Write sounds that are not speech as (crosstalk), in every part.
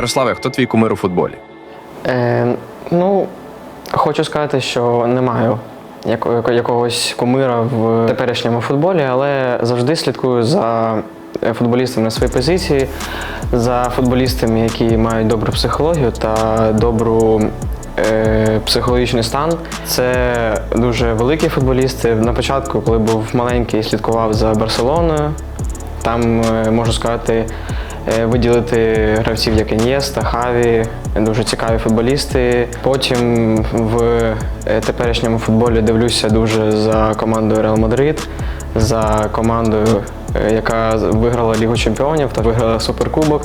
Ярославе, хто твій кумир у футболі? Е, ну, хочу сказати, що не маю яко- яко- якогось кумира в теперішньому футболі, але завжди слідкую за футболістами на своїй позиції, за футболістами, які мають добру психологію та добру. е, Психологічний стан це дуже великі футболісти. На початку, коли був маленький, слідкував за Барселоною. Там е, можу сказати, виділити гравців як Ін'єста, Хаві, дуже цікаві футболісти. Потім в е, теперішньому футболі дивлюся дуже за командою Реал Мадрид, за командою, е, яка виграла Лігу Чемпіонів та виграла Суперкубок.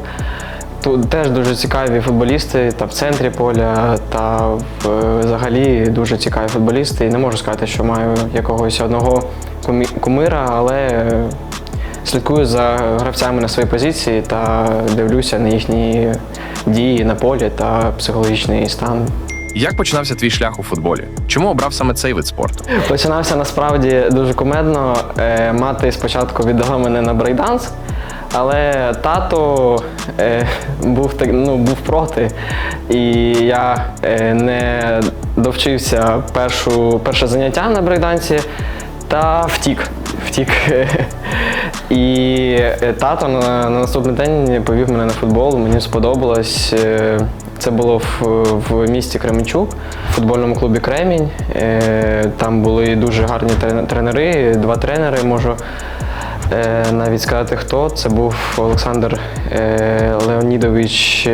Тут теж дуже цікаві футболісти та в центрі поля, та е, взагалі дуже цікаві футболісти. І не можу сказати, що маю якогось одного кумира, але е, слідкую за гравцями на своїй позиції та дивлюся на їхні дії на полі та психологічний стан. Як починався твій шлях у футболі? Чому обрав саме цей вид спорту? Починався насправді дуже кумедно. Е, Мати спочатку віддала мене на брейданс, але тато е, був так- ну, був проти, і я е, не довчився першу, перше заняття на брейдансі та втік. Втік. І е, тато на, на наступний день повів мене на футбол. Мені сподобалось. Е, Це було в, в місті Кременчук, в футбольному клубі Кремінь. Е, Там були дуже гарні тренери, два тренери можу навіть сказати, хто. Це був Олександр Леонідович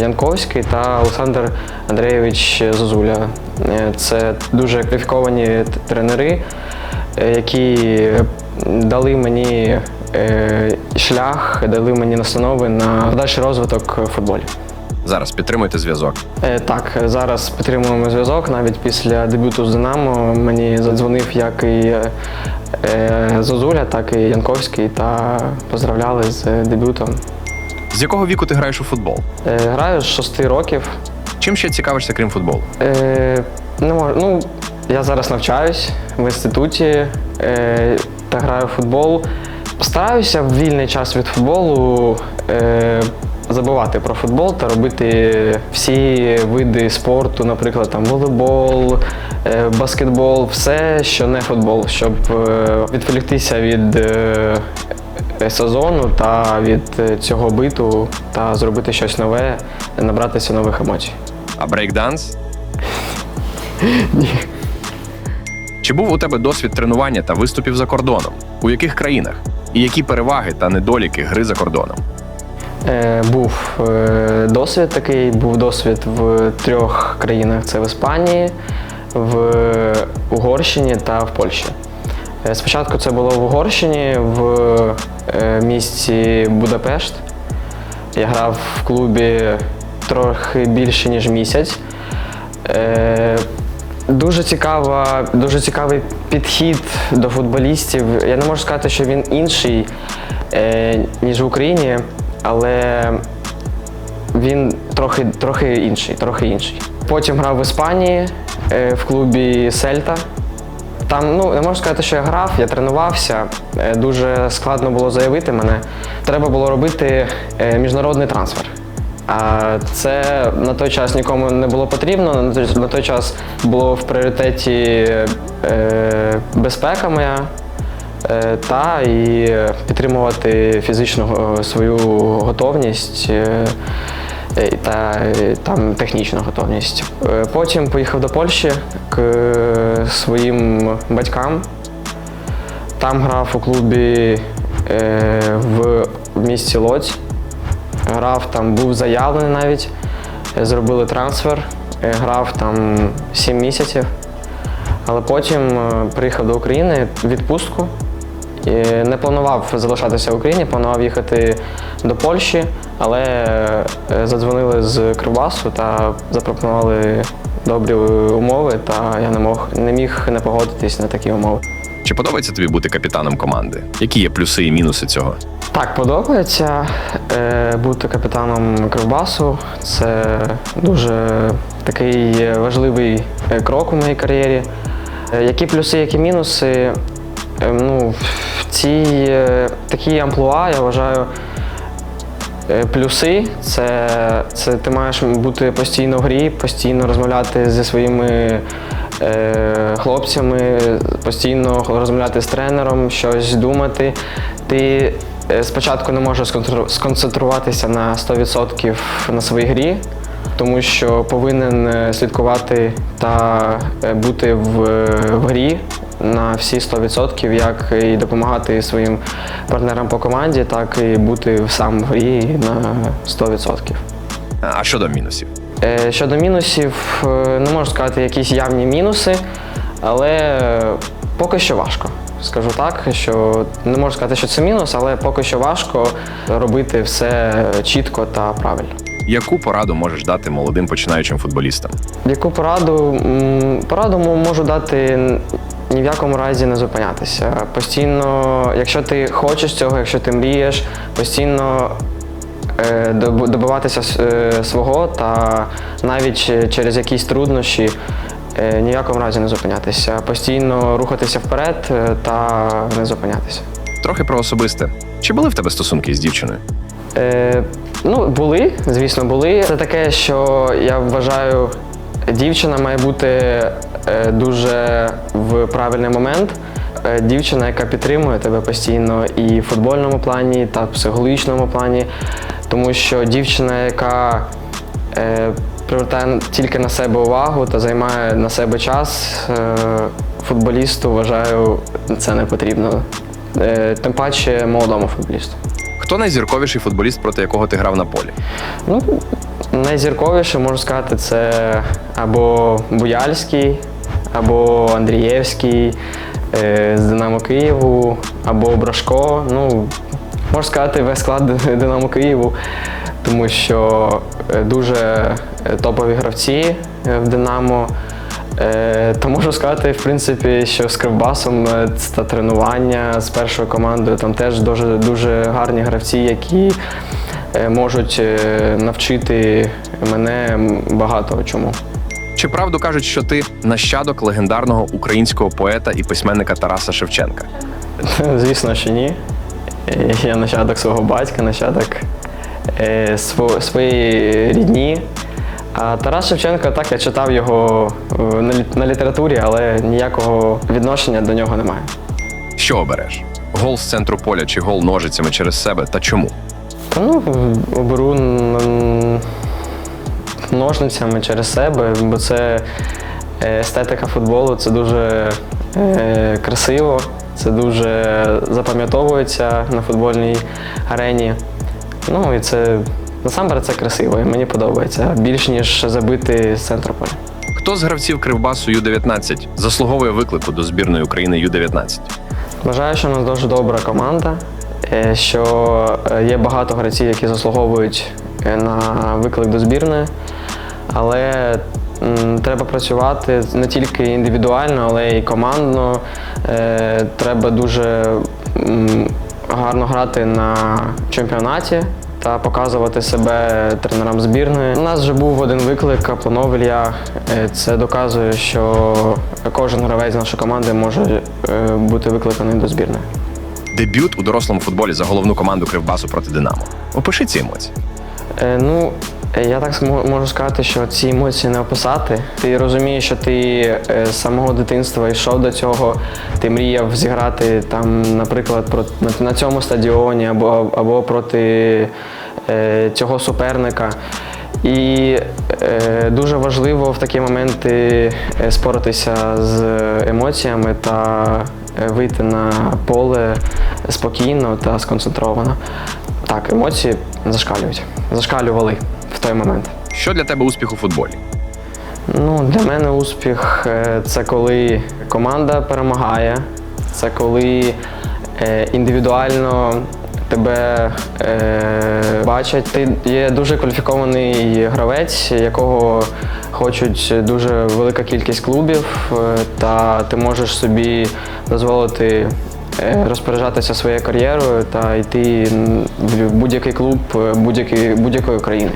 Янковський та Олександр Андрійович Зозуля. Це дуже кваліфіковані тренери, які дали мені е, шлях, дали мені настанови на подальший розвиток в футболі. Зараз підтримуйте зв'язок. Е, Так, зараз підтримуємо зв'язок. Навіть після дебюту з Динамо мені задзвонив як і е, Зозуля, так і Янковський та поздравляли з дебютом. З якого віку ти граєш у футбол? Е, Граю з 6 років. Чим ще цікавишся, крім футболу? Е, не можу. Ну, я зараз навчаюсь в інституті е, та граю в футбол. Стараюся в вільний час від футболу е, забувати про футбол та робити всі види спорту, наприклад, там волейбол, е, баскетбол, все, що не футбол, щоб е, відволіктися від е, сезону та від е, цього биту та зробити щось нове, набратися нових емоцій. А брейкданс? Чи був у тебе досвід тренування та виступів за кордоном? У яких країнах? І які переваги та недоліки гри за кордоном? Е, Був е, досвід такий, був досвід в трьох країнах: це в Іспанії, в Угорщині та в Польщі. Е, Спочатку це було в Угорщині в е, місті Будапешт. Я грав в клубі трохи більше, ніж місяць. Е, Дуже цікава, дуже цікавий підхід до футболістів. Я не можу сказати, що він інший, е, ніж в Україні, але він трохи, трохи інший, трохи інший. Потім грав в Іспанії е, в клубі Сельта. Там, ну, не можу сказати, що я грав, я тренувався. Е, Дуже складно було заявити мене. Треба було робити міжнародний трансфер. А це на той час нікому не було потрібно. На той, час було в пріоритеті е, безпека моя е, та і підтримувати фізичну е, свою готовність. та там технічну готовність. Потім поїхав до Польщі к своїм батькам. Там грав у клубі в місті Лодзь. Грав там, був заявлений навіть. Зробили трансфер. Е, Грав там 7 місяців. Але потім е, приїхав до України відпустку. І не планував залишатися в Україні, планував їхати до Польщі, але е, задзвонили з Кривбасу та запропонували добрі умови, та я не мог не міг не погодитись на такі умови. Чи подобається тобі бути капітаном команди? Які є плюси і мінуси цього? Так, подобається е, бути капітаном Кривбасу. Це дуже такий важливий е, крок у моїй кар'єрі. Е, які плюси, які мінуси? Е, ну, в цій такій амплуа, я вважаю, Плюси це, це ти маєш бути постійно в грі, постійно розмовляти зі своїми хлопцями, постійно розмовляти з тренером, щось думати. Ти е, спочатку не можеш сконцентруватися на 100% на своїй грі, тому що повинен е, слідкувати та е, бути в, в грі на всі 100%, як і допомагати своїм партнерам по команді, так і бути сам в грі на 100%. А щодо мінусів? Е, Щодо мінусів, е, не можу сказати якісь явні мінуси, але поки що важко. Скажу так, що не можу сказати, що це мінус, але поки що важко робити все чітко та правильно. Яку пораду можеш дати молодим починаючим футболістам? Яку пораду? Пораду можу дати ні в якому разі не зупинятися. Постійно, якщо ти хочеш цього, якщо ти мрієш, постійно добиватися е, свого та навіть через якісь труднощі е, ні в якому разі не зупинятися. Постійно рухатися вперед е, та не зупинятися. Трохи про особисте. Чи були в тебе стосунки з дівчиною? Е, ну, були, звісно, були. Це таке, що я вважаю, дівчина має бути е, дуже в правильний момент. Е, Дівчина, яка підтримує тебе постійно і в футбольному плані, та в психологічному плані. Тому що дівчина, яка е, привертає тільки на себе увагу та займає на себе час, е, футболісту вважаю, це не потрібно. Е, тим паче молодому футболісту. Хто найзірковіший футболіст, проти якого ти грав на полі? Ну, найзірковіше, можу сказати, це або Буяльський, або Андрієвський е, з Динамо Києву, або Брашко. Ну, можу сказати, весь склад (laughs) Динамо Києву, тому що е, дуже е, топові гравці е, в Динамо. Та можу сказати, в принципі, що з Кривбасом та тренування з першою командою там теж дуже, дуже гарні гравці, які можуть навчити мене багато чому. Чи правду кажуть, що ти нащадок легендарного українського поета і письменника Тараса Шевченка? (laughs) Звісно, що ні. Е, Я нащадок свого батька, нащадок е, сво- своєї рідні. А Тарас Шевченко, так, я читав його е, на літературі, але ніякого відношення до нього немає. Що обереш? Гол з центру поля чи гол ножицями через себе та чому? Та ну, оберу ножницями через себе, бо це естетика футболу, це дуже красиво, це дуже запам'ятовується на футбольній арені. Ну і це насамперед це красиво, і мені подобається більш ніж забити з центру поля. Хто з гравців Кривбасу Ю-19 заслуговує виклику до збірної України Ю-19? Вважаю, що у нас дуже добра команда, е, що е, є багато гравців, які заслуговують е, на виклик до збірної, але треба працювати не тільки індивідуально, але й командно. Е, Треба дуже гарно грати на чемпіонаті. Та показувати себе тренерам збірної. У нас вже був один виклик Апланов Ілля. Е, Це доказує, що кожен гравець нашої команди може е, бути викликаний до збірної. Дебют у дорослому футболі за головну команду Кривбасу проти Динамо. Опиши ці емоції. Е, Ну, я так можу сказати, що ці емоції не описати. Ти розумієш, що ти е, з самого дитинства йшов до цього, ти мріяв зіграти там, наприклад, на- цьому стадіоні або, або проти е, цього суперника. І е, дуже важливо в такі моменти е, споритися з емоціями та вийти на поле спокійно та сконцентровано. Так, емоції зашкалюють. Зашкалювали в той момент. Що для тебе успіх у футболі? Ну, для мене успіх е, це коли команда перемагає, це коли е, індивідуально тебе е, бачать. Ти є дуже кваліфікований гравець, якого хочуть дуже велика кількість клубів, та ти можеш собі дозволити розпоряджатися своєю кар'єрою та йти в будь-який клуб будь-якої будь-якої країни.